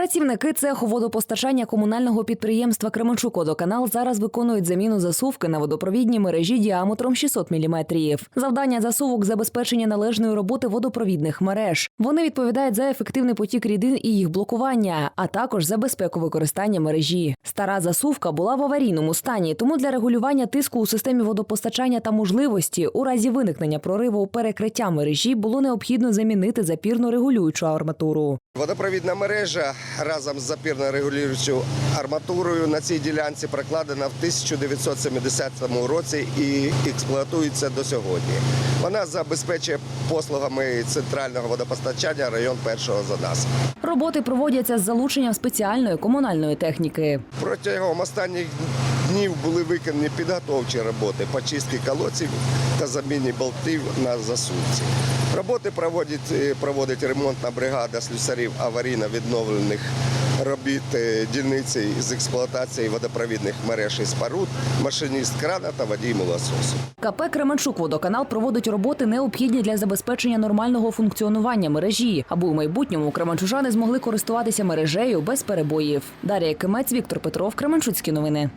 Працівники цеху водопостачання комунального підприємства Кременчук-Водоканал зараз виконують заміну засувки на водопровідній мережі діаметром 600 мм. Завдання засувок забезпечення належної роботи водопровідних мереж. Вони відповідають за ефективний потік рідин і їх блокування, а також за безпеку використання мережі. Стара засувка була в аварійному стані, тому для регулювання тиску у системі водопостачання та можливості у разі виникнення прориву перекриття мережі було необхідно замінити запірно регулюючу арматуру. Водопровідна мережа разом з запірно-регулюючою арматурою на цій ділянці прокладена в 1970 році і експлуатується до сьогодні. Вона забезпечує послугами центрального водопостачання район першого за нас. Роботи проводяться з залученням спеціальної комунальної техніки. Протягом останніх днів були виконані підготовчі роботи по чистці колодців та заміні болтів на засувці. Роботи проводить, е, проводить ремонтна бригада слюсарів аварійно-відновлених робіт е, дільниці з експлуатації водопровідних мереж і споруд, машиніст крана та водій молососу. КП Кременчук водоканал проводить роботи необхідні для забезпечення нормального функціонування мережі, аби у майбутньому кременчужани змогли користуватися мережею без перебоїв. Дарія Кимець, Віктор Петров, Кременчуцькі новини.